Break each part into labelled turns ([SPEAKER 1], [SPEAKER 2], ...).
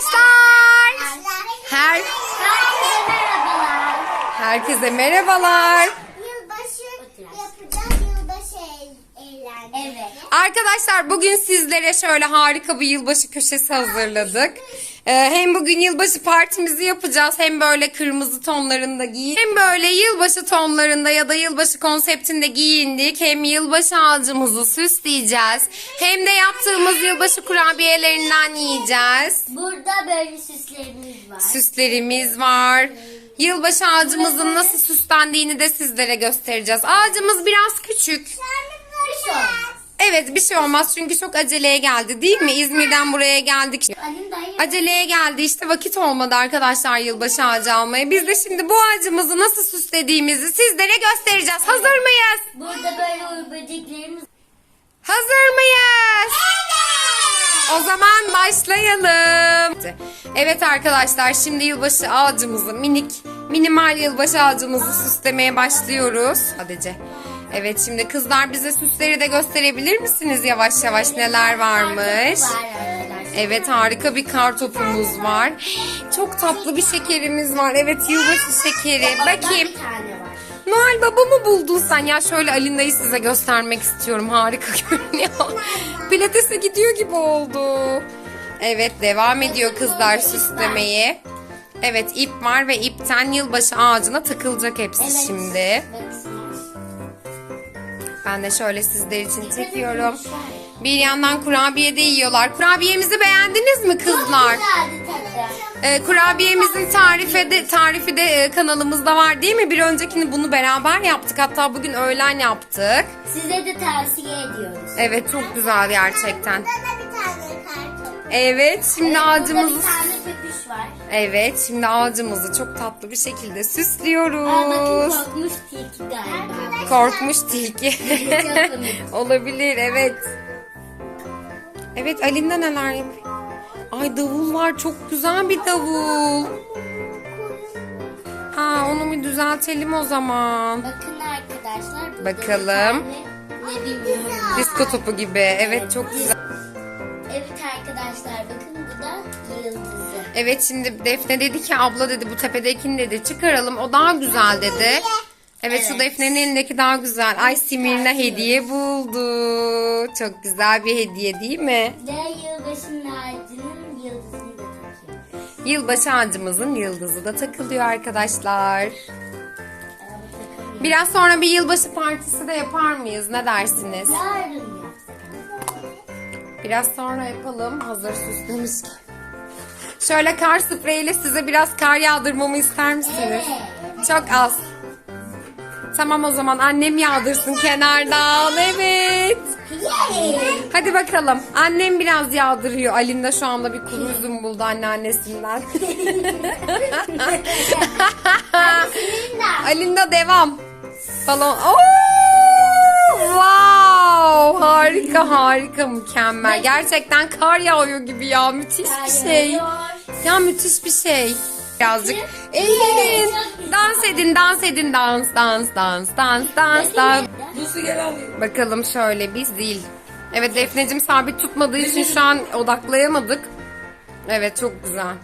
[SPEAKER 1] Arkadaşlar. Her
[SPEAKER 2] Herkese merhabalar.
[SPEAKER 1] herkese merhabalar.
[SPEAKER 2] Yılbaşı yapacağız. Yılbaşı eğlencesi. Evet.
[SPEAKER 1] Arkadaşlar bugün sizlere şöyle harika bir yılbaşı köşesi hazırladık. Ee, hem bugün yılbaşı partimizi yapacağız hem böyle kırmızı tonlarında giyin hem böyle yılbaşı tonlarında ya da yılbaşı konseptinde giyindik hem yılbaşı ağacımızı süsleyeceğiz hem de yaptığımız yılbaşı kurabiyelerinden yiyeceğiz.
[SPEAKER 2] Burada böyle süslerimiz var.
[SPEAKER 1] Süslerimiz var. Yılbaşı ağacımızın nasıl süslendiğini de sizlere göstereceğiz. Ağacımız biraz küçük.
[SPEAKER 2] Olmaz.
[SPEAKER 1] Evet bir şey olmaz çünkü çok aceleye geldi değil mi? İzmir'den buraya geldik.
[SPEAKER 2] Annem dayı.
[SPEAKER 1] Aceleye geldi işte vakit olmadı arkadaşlar yılbaşı ağacı almaya. Biz de şimdi bu ağacımızı nasıl süslediğimizi sizlere göstereceğiz. Hazır mıyız?
[SPEAKER 2] Burada böyle böceklerimiz
[SPEAKER 1] Hazır mıyız? O zaman başlayalım. Evet arkadaşlar şimdi yılbaşı ağacımızı minik minimal yılbaşı ağacımızı süslemeye başlıyoruz. Sadece. Evet şimdi kızlar bize süsleri de gösterebilir misiniz yavaş yavaş neler varmış? Evet harika bir kar topumuz var. Çok tatlı bir şekerimiz var. Evet yılbaşı şekeri. Bakayım. Noel Baba mı buldun sen? Ya şöyle Alinda'yı size göstermek istiyorum. Harika görünüyor. Pilates'e gidiyor gibi oldu. Evet devam ediyor kızlar süslemeye. Evet ip var ve ipten yılbaşı ağacına takılacak hepsi
[SPEAKER 2] Evet.
[SPEAKER 1] şimdi.
[SPEAKER 2] Baksınlar.
[SPEAKER 1] Ben de şöyle sizler için çekiyorum. Bir yandan kurabiye de yiyorlar. Kurabiyemizi beğendiniz mi kızlar? Ee, kurabiyemizin tarifi de, tarifi de e, kanalımızda var değil mi? Bir öncekini bunu beraber yaptık. Hatta bugün öğlen yaptık.
[SPEAKER 2] Size de tavsiye ediyoruz.
[SPEAKER 1] Evet çok güzel gerçekten. Evet şimdi ağacımızı...
[SPEAKER 2] bir tane köpüş var.
[SPEAKER 1] Evet şimdi ağacımızı çok tatlı bir şekilde
[SPEAKER 2] Aa, bakın
[SPEAKER 1] süslüyoruz.
[SPEAKER 2] korkmuş tilki galiba.
[SPEAKER 1] Korkmuş tilki.
[SPEAKER 2] Çok komik.
[SPEAKER 1] Olabilir evet. Evet Alinda neler yapıyor? Ay davul var çok güzel bir davul. Ha onu bir düzeltelim o zaman.
[SPEAKER 2] Bakın arkadaşlar. burada
[SPEAKER 1] Bakalım.
[SPEAKER 2] tane Ne bilmiyorum.
[SPEAKER 1] Disko topu gibi. Evet çok güzel.
[SPEAKER 2] Evet
[SPEAKER 1] şimdi Defne dedi ki abla dedi bu tepedekini dedi çıkaralım o daha güzel dedi. Evet, şu
[SPEAKER 2] Evet.
[SPEAKER 1] Defne'nin elindeki daha güzel. Ay Simirna hediye buldu. Çok güzel bir hediye değil mi?
[SPEAKER 2] Ve yılbaşının ağacının yıldızını da takıyor.
[SPEAKER 1] Yılbaşı ağacımızın yıldızı da takılıyor arkadaşlar. Biraz sonra bir yılbaşı partisi de yapar mıyız? Ne dersiniz?
[SPEAKER 2] Yarın.
[SPEAKER 1] Biraz sonra yapalım. Hazır süslemiş. Şöyle kar spreyiyle size biraz kar yağdırmamı ister misiniz? Çok az. Tamam o zaman annem yağdırsın kenardan. Evet. Hadi bakalım. Annem biraz yağdırıyor. Alinda şu anda bir kuru üzüm buldu anneannesinden.
[SPEAKER 2] Seninle.
[SPEAKER 1] Alinda devam. Balon. Oo! Wow! Harika harika mükemmel. Gerçekten kar yağıyor gibi ya. Müthiş bir şey. Ya müthiş bir şey. Birazcık eğlenin. Dans edin, dans edin, dans, dans, dans, dans, dans, dans. Bakalım şöyle biz değil. Evet Defneciğim sabit tutmadığı için şu an odaklayamadık. Evet çok güzel.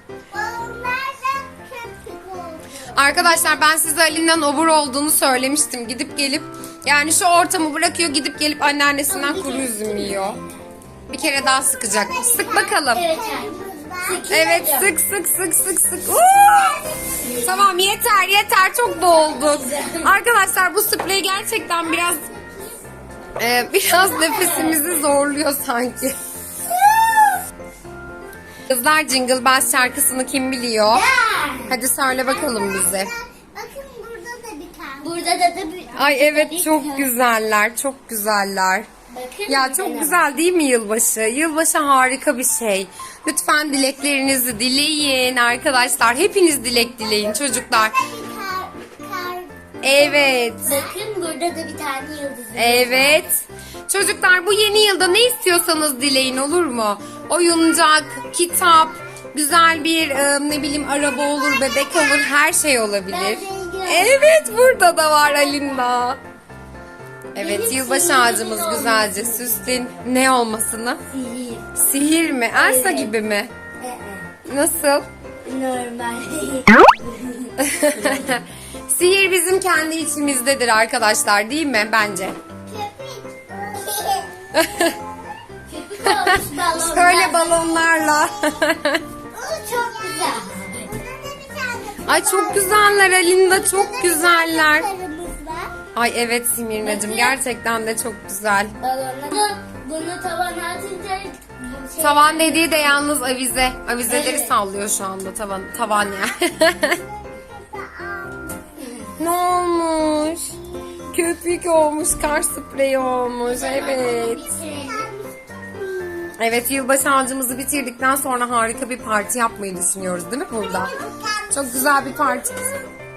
[SPEAKER 1] Arkadaşlar ben size Ali'nden obur olduğunu söylemiştim. Gidip gelip yani şu ortamı bırakıyor gidip gelip anneannesinden kuru üzüm yiyor. Bir kere daha sıkacak. Sık bakalım.
[SPEAKER 2] Evet
[SPEAKER 1] sık sık sık sık sık. Uuu! Tamam yeter yeter çok doldu. Arkadaşlar bu sprey gerçekten biraz e, biraz nefesimizi zorluyor sanki. Kızlar Jingle Bells şarkısını kim biliyor? Hadi söyle bakalım bize.
[SPEAKER 2] Bakın burada da bir tane. Burada da da bir
[SPEAKER 1] Ay evet çok güzeller, çok güzeller.
[SPEAKER 2] Bakın
[SPEAKER 1] Ya çok güzel değil mi yılbaşı? Yılbaşı harika bir şey. Lütfen dileklerinizi dileyin arkadaşlar. Hepiniz dilek dileyin çocuklar. Evet.
[SPEAKER 2] Bakın burada da bir tane yıldız.
[SPEAKER 1] Evet. Çocuklar bu yeni yılda ne istiyorsanız dileyin olur mu? Oyuncak, kitap, güzel bir e, ne bileyim araba olur, bebek olur, her şey olabilir.
[SPEAKER 2] Ben.
[SPEAKER 1] Evet burada da var Alinda. Evet
[SPEAKER 2] Benim
[SPEAKER 1] yılbaşı ağacımız güzelce süslin. Ne olmasını?
[SPEAKER 2] Sihir.
[SPEAKER 1] Sihir mi? Elsa
[SPEAKER 2] Evet.
[SPEAKER 1] gibi mi?
[SPEAKER 2] Ee,
[SPEAKER 1] Nasıl?
[SPEAKER 2] Normal.
[SPEAKER 1] Sihir bizim kendi içimizdedir arkadaşlar değil mi? Bence.
[SPEAKER 2] Köpük olmuş balonlar.
[SPEAKER 1] Böyle balonlarla.
[SPEAKER 2] Çok güzel.
[SPEAKER 1] Ay çok güzeller Alinda çok güzeller. Ay evet Simirnacığım gerçekten de çok güzel.
[SPEAKER 2] Bunu tavana atınca şey-
[SPEAKER 1] Tavan dediği de yalnız avize. Avizeleri
[SPEAKER 2] Evet.
[SPEAKER 1] sallıyor şu anda tavan tavan ya. ne olmuş? Köpük olmuş, kar spreyi olmuş. Evet. Evet yılbaşı ağacımızı bitirdikten sonra harika bir parti yapmayı düşünüyoruz değil mi burada? Çok güzel bir parti.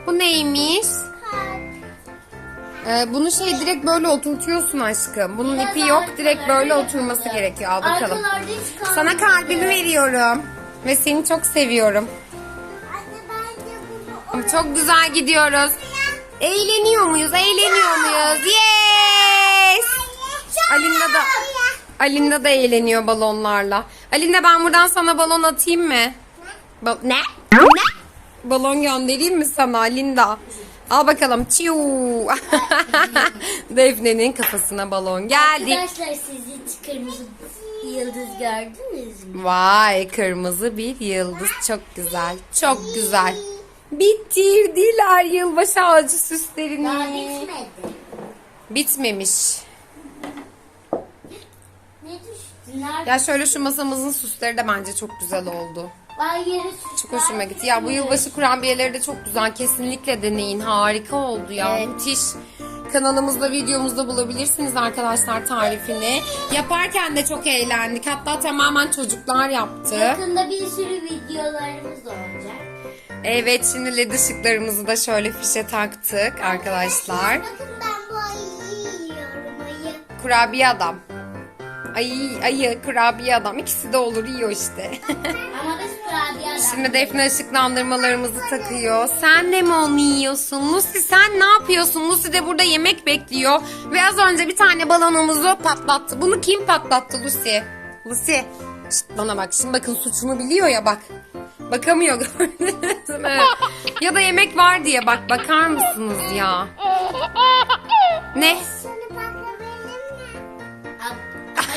[SPEAKER 1] Bu neymiş? Ee, bunu şey direkt böyle oturtuyorsun aşkım. Bunun ipi yok. Direkt böyle oturması gerekiyor. Al bakalım. Sana kalbimi veriyorum. Ve seni çok seviyorum.
[SPEAKER 2] Anne bence bunu
[SPEAKER 1] Çok güzel gidiyoruz. Eğleniyor muyuz? Eğleniyor muyuz? Yes! Alinda da Alinda da eğleniyor balonlarla. Alinda ben buradan sana balon atayım mı? Ba- ne? Ne? Balon göndereyim mi sana Alinda? Al bakalım. Çiu. Defne'nin kafasına balon geldi.
[SPEAKER 2] Arkadaşlar siz hiç kırmızı yıldız gördünüz mü?
[SPEAKER 1] Vay kırmızı bir yıldız çok güzel çok güzel. Bitirdiler yılbaşı ağacı süslerini.
[SPEAKER 2] Daha bitmedi.
[SPEAKER 1] Bitmemiş.
[SPEAKER 2] Ne düştü?
[SPEAKER 1] Ya şöyle şu masamızın süsleri de bence çok güzel oldu. Çok hoşuma gitti. Ya bu yılbaşı kurabiyeleri de çok güzel. Kesinlikle deneyin. Harika oldu ya.
[SPEAKER 2] Evet.
[SPEAKER 1] Müthiş. Kanalımızda, videomuzda bulabilirsiniz arkadaşlar tarifini. Yaparken de çok eğlendik. Hatta tamamen çocuklar yaptı.
[SPEAKER 2] Yakında bir sürü videolarımız da olacak.
[SPEAKER 1] Evet şimdi led ışıklarımızı da şöyle fişe taktık arkadaşlar.
[SPEAKER 2] Bakın ben bu ayıyı yiyorum ayı.
[SPEAKER 1] Kurabiye adam. Ayı, ayı, kurabiye adam. İkisi de olur yiyor işte.
[SPEAKER 2] Ama biz kurabiye adam.
[SPEAKER 1] Şimdi Defne ışıklandırmalarımızı takıyor. Sen de mi onu yiyorsun? Lucy sen ne yapıyorsun? Lucy de burada yemek bekliyor. Ve az önce bir tane balonumuzu patlattı. Bunu kim patlattı Lucy? Lucy. Şşt, bana bak şimdi bakın suçumu biliyor ya bak. Bakamıyor gördünüz mü? ya da yemek var diye bak bakar mısınız ya? Ne?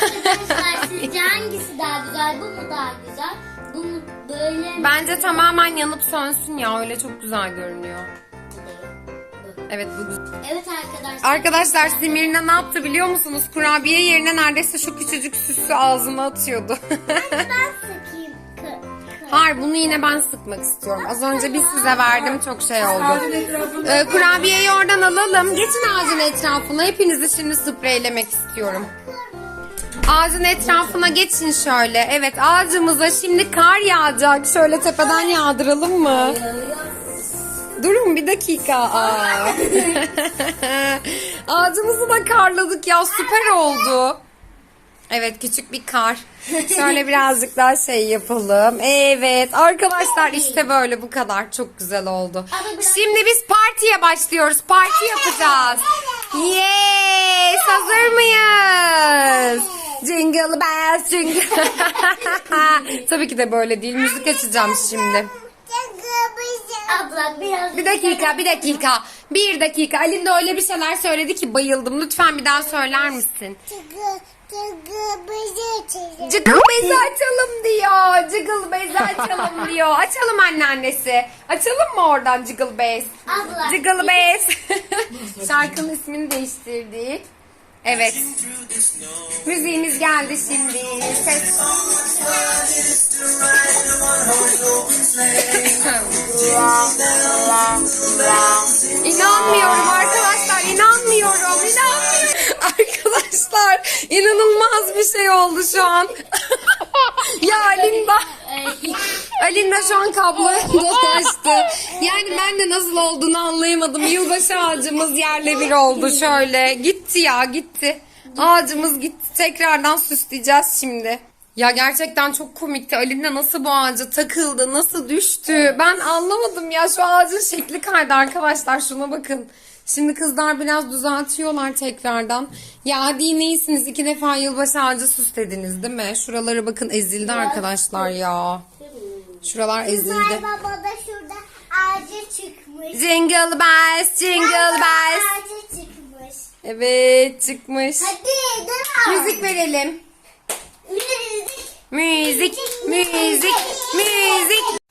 [SPEAKER 2] Arkadaşlar sizce hangisi daha güzel? Bu mu daha güzel? Bu mu böyle mi?
[SPEAKER 1] Bence tamamen yanıp sönsün ya öyle çok güzel görünüyor. Evet bu güzel.
[SPEAKER 2] Evet arkadaşlar.
[SPEAKER 1] Arkadaşlar Simirna ne yaptı biliyor musunuz? Kurabiye yerine neredeyse şu küçücük süsü ağzına atıyordu.
[SPEAKER 2] ben sıkayım.
[SPEAKER 1] Hayır bunu yine ben sıkmak istiyorum. Az önce biz size verdim çok şey oldu. Ee, kurabiyeyi oradan alalım. Geçin ağacın etrafına. Hepinizi şimdi spreylemek istiyorum. Ağacın etrafına geçin şöyle. Evet ağacımıza şimdi kar yağacak. Şöyle tepeden yağdıralım mı? Durun bir dakika. Aa. Ağacımızı da karladık ya süper oldu. Evet küçük bir kar. Şöyle birazcık daha şey yapalım. Evet arkadaşlar işte böyle bu kadar. Çok güzel oldu. Şimdi biz partiye başlıyoruz. Parti yapacağız. Yes! Hazır mıyız? Jingle bells jingle. Tabii ki de böyle değil. Müzik açacağım şimdi.
[SPEAKER 2] Abla biraz
[SPEAKER 1] Bir dakika, bir dakika. Bir dakika. Alinda öyle bir şeyler söyledi ki bayıldım. Lütfen bir daha söyler misin? Cıgıl bezi açalım diyor. Cıgıl bezi açalım diyor. Açalım anneannesi. Açalım mı oradan Cıgıl bez?
[SPEAKER 2] Abla.
[SPEAKER 1] Cıgıl bez. Şarkının ismini değiştirdik. Evet. Müziğimiz geldi şimdi. Ses. İnanmıyorum arkadaşlar inanmıyorum inanmıyorum. Arkadaşlar inanılmaz bir şey oldu şu an. ya Linda. Alinda şu an kabloya dolaştı. Yani ben de nasıl olduğunu anlayamadım. Yılbaşı ağacımız yerle bir oldu şöyle. Gitti ya gitti. Ağacımız gitti. Tekrardan süsleyeceğiz şimdi. Ya gerçekten çok komikti. Alinda nasıl bu ağaca takıldı, nasıl düştü. Ben anlamadım ya. Şu ağacın şekli kaydı arkadaşlar. Şuna bakın. Şimdi kızlar biraz düzeltiyorlar tekrardan. Ya hadi yine iyisiniz. İki defa yılbaşı ağacı süslediniz değil mi? Şuraları bakın ezildi arkadaşlar ya. Şuralar ezildi.
[SPEAKER 2] Baba da şurada ağaca çıkmış.
[SPEAKER 1] Jingle bells, jingle bells.
[SPEAKER 2] Ağaca çıkmış.
[SPEAKER 1] Evet çıkmış.
[SPEAKER 2] Hadi devam.
[SPEAKER 1] Müzik verelim.
[SPEAKER 2] Müzik.
[SPEAKER 1] Müzik, müzik, müzik.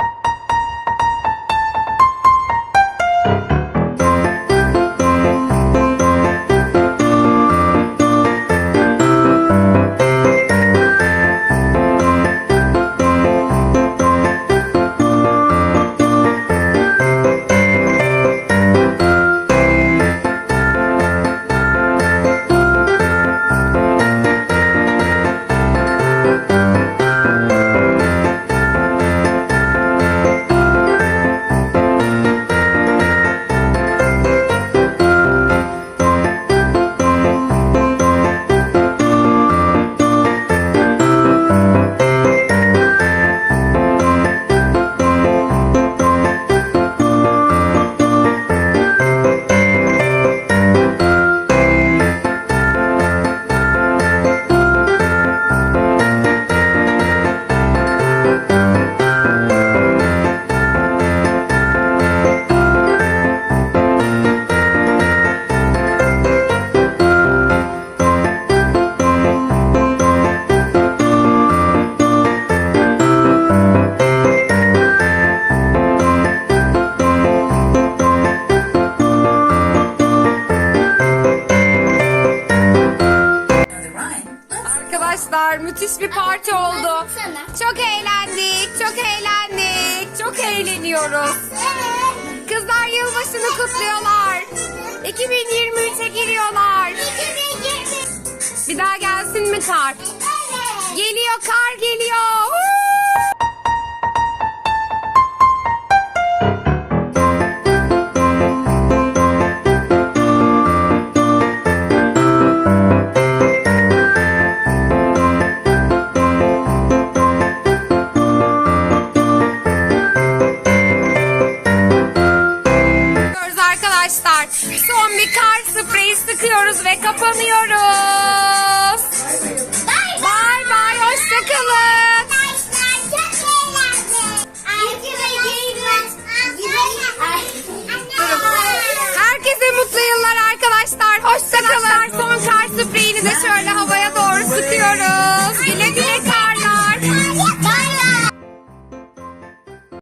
[SPEAKER 1] Arkadaşlar müthiş bir parti oldu. Çok eğlendik, çok eğlendik, çok eğleniyoruz. Kızlar yılbaşını kutluyorlar. 2023'e giriyorlar. Bir daha gelsin mi kar? Geliyor kar geliyor. açıyoruz ve kapanıyoruz.
[SPEAKER 2] Bay
[SPEAKER 1] bay hoşçakalın. Herkese mutlu yıllar arkadaşlar. Hoşçakalın. Son kar spreyini de şöyle havaya doğru sıkıyoruz.